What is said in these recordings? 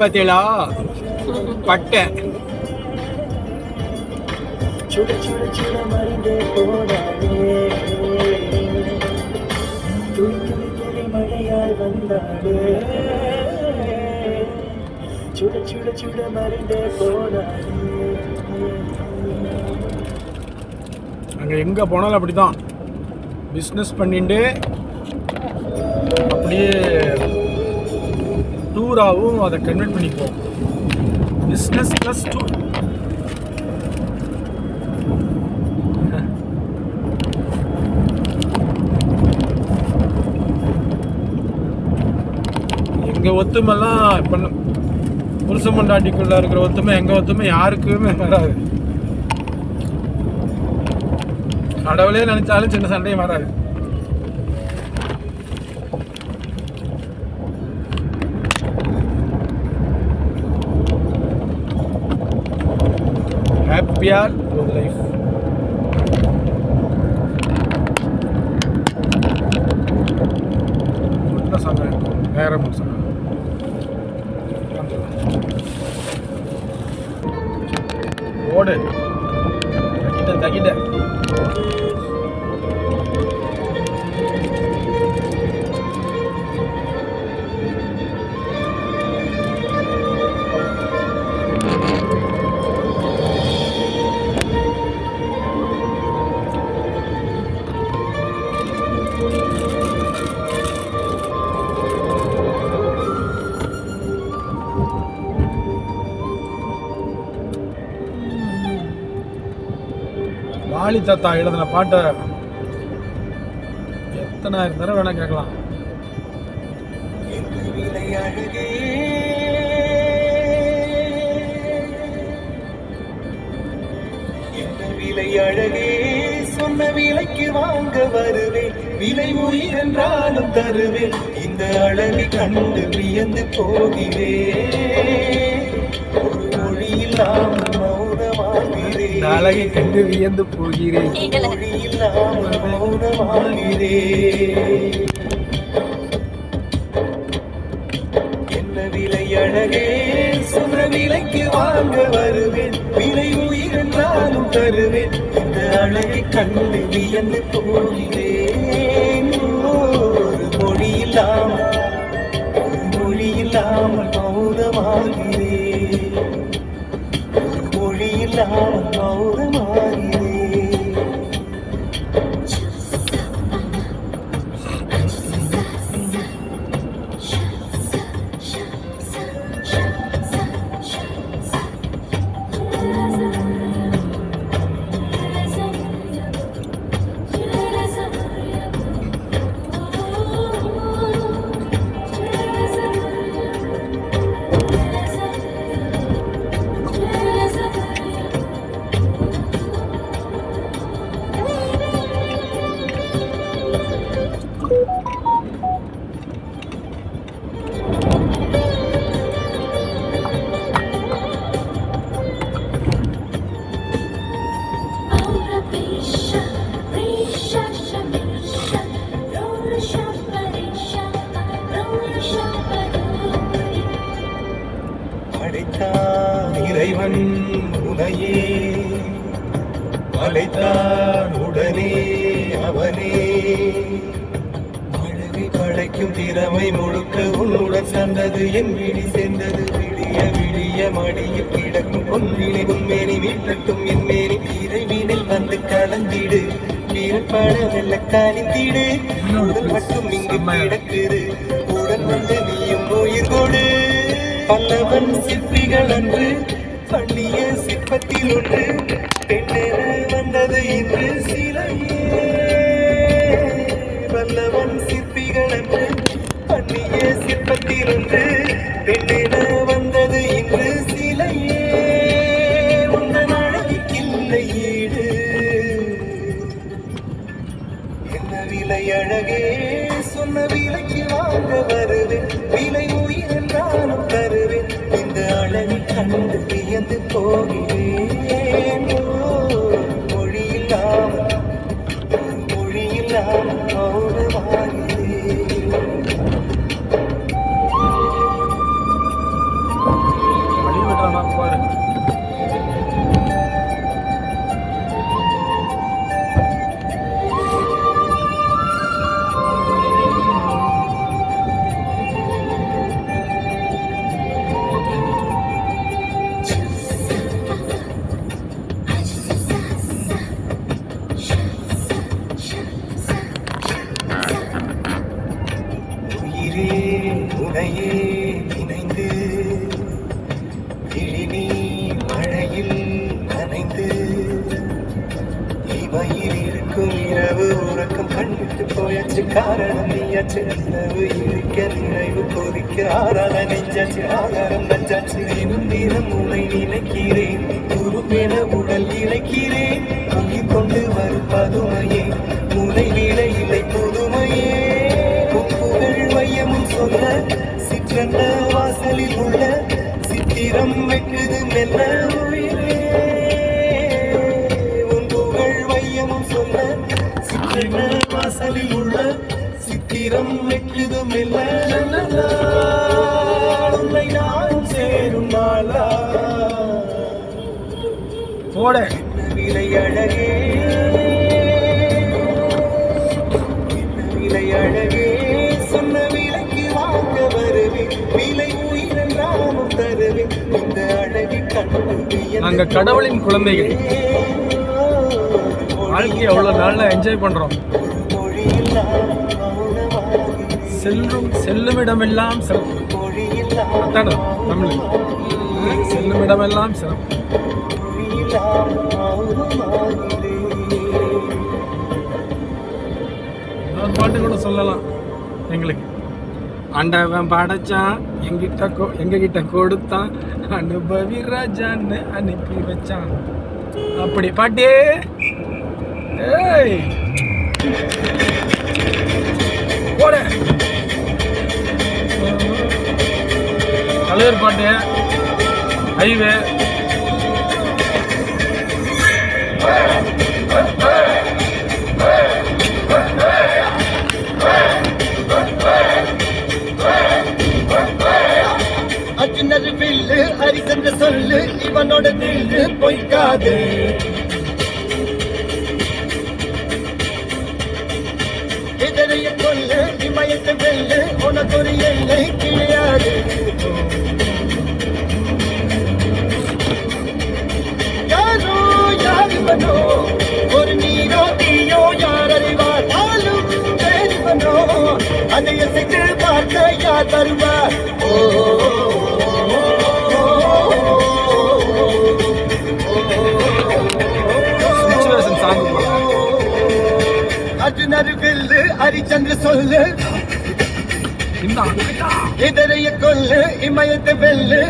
பாத்தீங்களா? பட்டை. சுட சுட சுட மறைந்து போனாலே அங்க எங்க போனாலும் அப்படிதான் பிஸ்னஸ் பண்ணிட்டு அப்படியே டூராகவும் அதை கன்வெர்ட் பண்ணிப்போம் பிஸ்னஸ் ப்ளஸ் டூர் எங்கள் ஒத்துமைலாம் இப்போ புருஷ இருக்கிற ஒத்துமை எங்கள் ஒத்துமை யாருக்குமே வராது. கடவுளே நினைச்சாலும் சின்ன சண்டையும் வராது. ഹാപ്പിയാൽ യുവർ ലൈഫ് ഉള്ള സമയം വേറെ സമയം ഓട് തകിന്റെ തകിന്റെ வாலி எழுதின பாட்டை எத்தனாயிரம் தடவை வேணா கேட்கலாம். விலை அழகே சொன்ன விலைக்கு வாங்க வருவேன். விலை உயிர் என்றாலும் தருவேன். இந்த அழகை கண்டு வியந்து போகிறேன். ஒரு மொழி இல்லாமல் உன் அழகை கண்டு வியந்து போகிறேன். மொழி மௌனமாகிறேன் என்ன விலை அழகே? சொன்ன விலைக்கு வாங்க வருவேன். விலை உயிர் தருவேன். இந்த அழகை கண்டு வியந்து போகிறேன். ஒரு மொழி இல்லாமல் ஒரு மொழி இல்லாமல் மௌனமாகிறேன். ஒரு மொழி இல்லாமல் அழைத்தான் உடனே அவனே. அழகை படைக்கும் திறமை முழுக்க உன்னுடன் சந்தது. என் விழி சேர்ந்தது விடிய விடிய மடியில் கிடக்கும். பொன்வினை உன்மேனி வீட்டட்டும் என் மேரி இறைவினில் வந்து கலந்திடு. வீரப்பட வெள்ள காணித்திடு உடல் மட்டும் இங்கு கிடக்குது. உடன் வந்து நீயும் உயிர் கொடு. பல்லவன் சிற்பிகள் அன்று பண்ணிய சிற்பத்தில் ஒன்று. சிற்பத்திலிருந்து சிற்பத்தில் பெண்ணென வந்தது இன்று சிலையே. உந்தன் அழகிக்கில்லை ஈடு என்ன விலை அழகே? சொன்ன விலைக்கு வாங்க வருவேன். விலை உயிர் என்றாலும் தருவேன். இந்த அழகை கண்டு வியந்து போகிறேன். நினைவு கொதிக்க ஆறாத நெஞ்சாச்சு ஆதாரம் நஞ்சாச்சு தினம் தினம் உனை நினைக்கிறேன். உருப்பென உடல் இழைக்கிறேன் உயிர் கொண்டு வரும் பதுமையே. முனை விட இல்லை புதுமையே. புகழ் மையமும் சொல்ல சிற்றன்ன வாசலில் உள்ள சித்திரம் வெட்டுது மெல்ல உயிரே. உன் புகழ் வையமும் சொல்ல சிற்றன்ன வாசலில் உள்ள சித்திரம் வெட்டுது மெல்ல உன்னை நான் சேரும் நாளா. போட. விலை அழகே. விலை அழகே. சொன்ன விலைக்கு வாங்க வருவேன். விலை உயிரென்றாலும் தருவேன். இந்த அழகி கண்டு நாங்க கடவுளின் குழந்தைகள். வாழ்க்கையை அவ்வளோ நல்லா என்ஜாய் பண்றோம். செல்லும் செல்லுமிடமெல்லாம் சிறப்பு. அதானே? தமிழ். செல்லுமிடமெல்லாம் சிறப்பு. ஒரு பாட்டு கூட சொல்லலாம் எங்களுக்கு. ஆண்டவன் படைச்சான் எங்கிட்ட கொ எங்க கிட்ட கொடுத்தான் அனுபவி ராஜான்னு அனுப்பி வச்சான். அப்படி பாட்டி. ஏய். போட. தலைவர் பாட்டு ஹைவே அர்ஜுனர் வில்லு ஹரிசந்திர சொல்லு இவனோட தில்லு பொய்க்காது. இதனைய கொல்லு இமயத்தை வெல்லு உனக்கு ஒரு எல்லை கிடையாது. யார் ஒரு நீரோ தீயோ யார் அறிவார்? ஆளும் தேடிவனோ அதை அசைத்து பார்க்க யார் தருவார்? சுச்சுவேஷன் அர்ஜுனர் வில்லு ஹரிச்சந்திர சொல்லு. இதரைய கொல்லு இமயத்தை வெல்லு.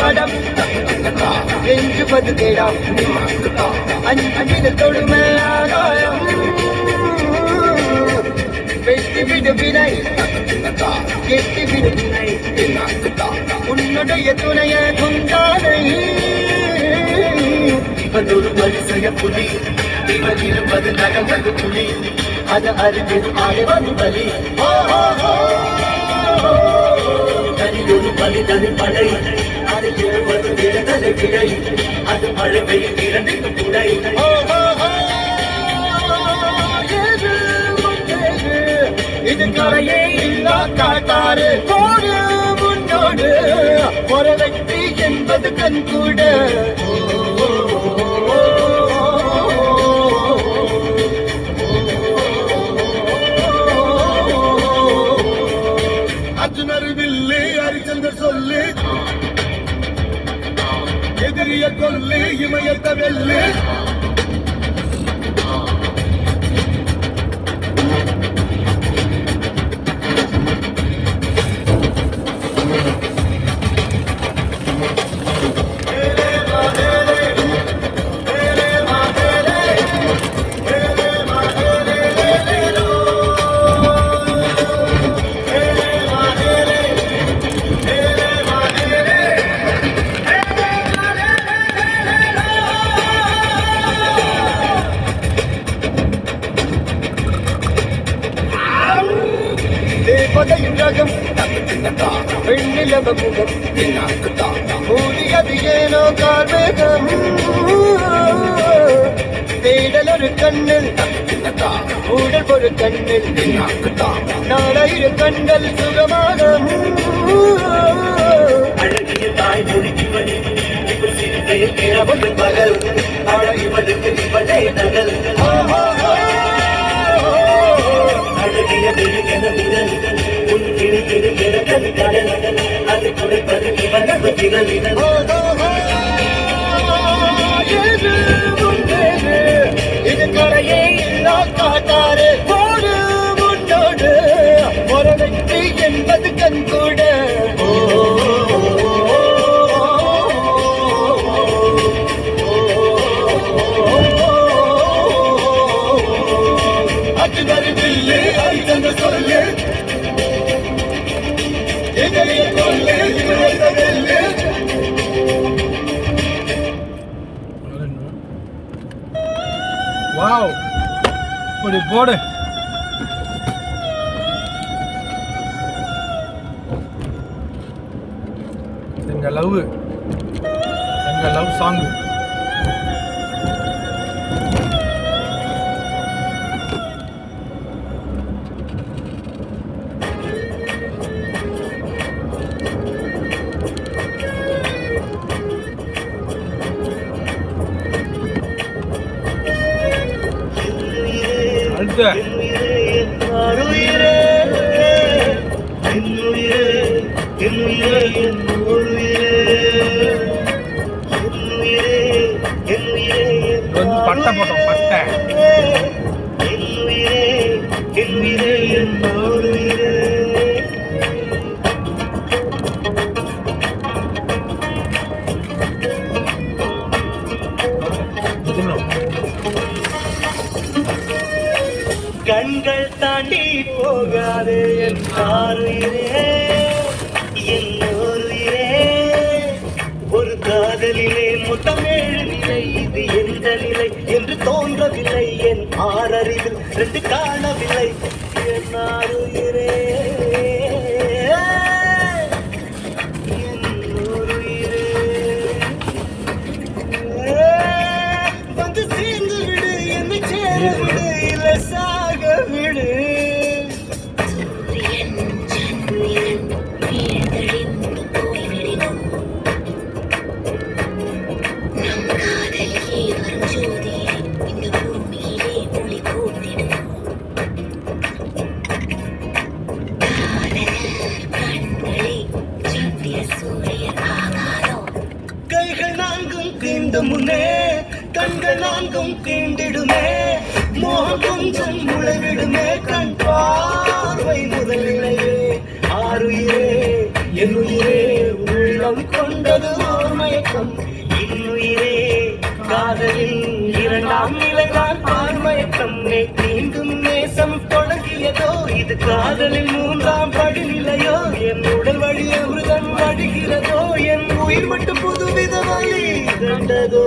மடம் எஞ்சுவது தேடம் அஞ்சு தொடுமை உன்னுடைய துணைய குந்தானை ஒரு மனுஷய புலி இவன் இருப்பது நகமது புலி. அது அறிவிது ஆயவது பலி தனியொரு பலி தனி படை அது இருப்பது விடுதலை கிளை அது மழை பெய்யும் இரண்டுக்கு துணை இது கலையே இல்லா காட்டாறு போடு. என்பது கண் கூட. அர்ஜுனர் வில்லு ஹரிச்சந்தர் சொல்லு. எதிரிய கொல்லு இமயத்த வெல்லு நாளையிரு கண்கள் சுகமாக. அழகிய தாய் மொழி வழி பகல். அழகிவனுக்கு கிழவன் நகல். அழகிய விழிகன விரல் உன் கிளி கிளி கடல். அது குறைப்பது இவனது விரல் அது வருதில்லை அடித்தந்த சொல்லு. எதைய கொள்ளு இவரை வாவ். இப்படி போடு. Да. கண்கள் தாண்டி போகாதே என் ஆறுயிரே என் ஓருயிரே ஒரு காதலிலே முத்தமேழு நிலை இது எந்த நிலை என்று தோன்றவில்லை. என் ஆறறிவில் ரெண்டு காணவில்லை. என் ஆறுகிறேன் இரண்டாம் நிலைதான் பார்மயக்கம் நேசம் தொடங்கியதோ இது காதலில் மூன்றாம் படிநிலையோ என் உடல் வழி அமிர்தம் வடிகிறதோ என் உயிர் மட்டும் புதுவித வழி கண்டதோ.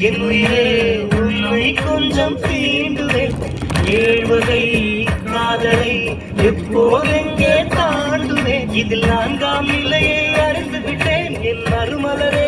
என் உயிரே உண்மை கொஞ்சம் தீண்டுவேன். ஏழ்வகை காதலை எப்போதெங்கே தாண்டுவேன். இதில் நான்காம் நிலையை அறிந்து விட்டேன் என் மறுமலரே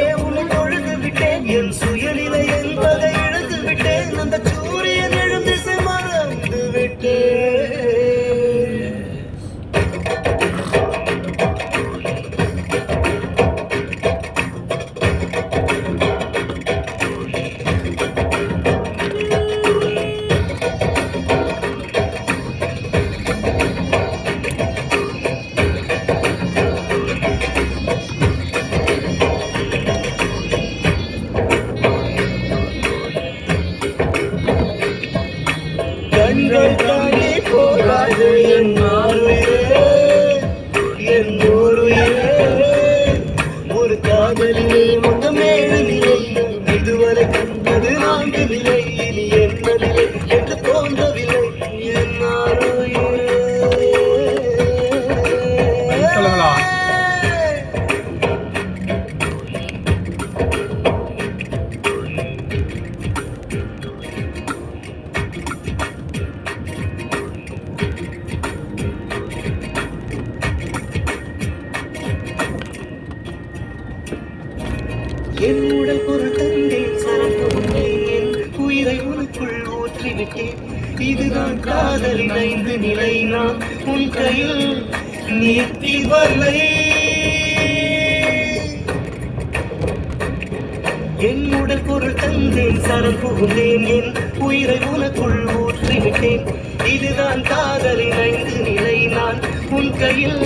உன் கையில்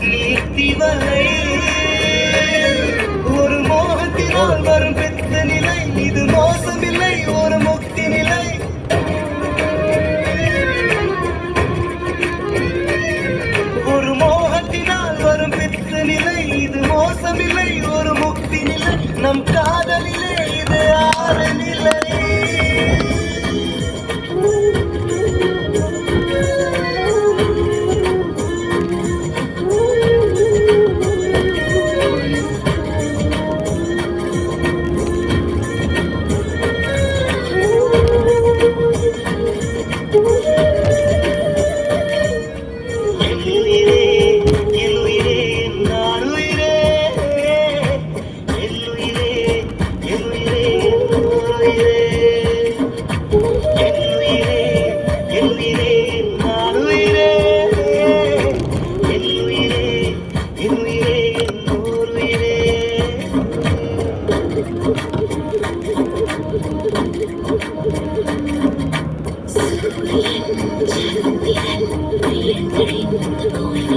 நீர்த்தி ஒரு மோகத்தினால் வரும் பெத்த நிலை இது மோசமில்லை ஒரு முக்தி நிலை. ஒரு மோகத்தினால் வரும் பெத்த நிலை இது மோசமில்லை ஒரு முக்தி நிலை. நம் காதலிலே இது ஆறு going to go in.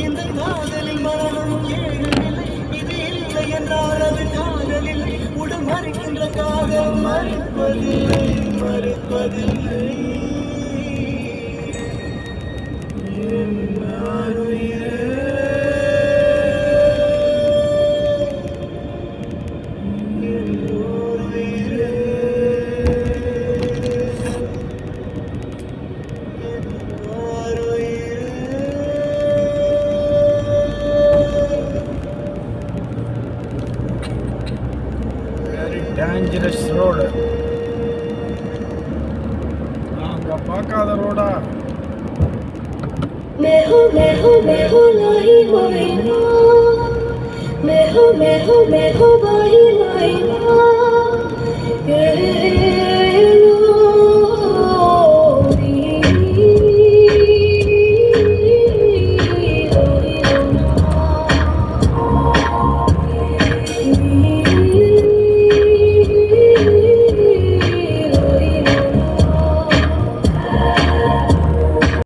இந்த காதலில் மரணம் ஏழு இது இல்லை என்றால் அது காதலில்லை. உடல் மறுக்கின்ற காதல் மறுப்பதில்லை மறுப்பதில்லை. டேஞ்சரஸ் ரோடு நாங்க பார்க்காத ரோடா मैं हूँ मैं हूँ मैं हूँ लाई लाई ला मैं हूँ मैं हूँ मैं हूँ लाई लाई ला ये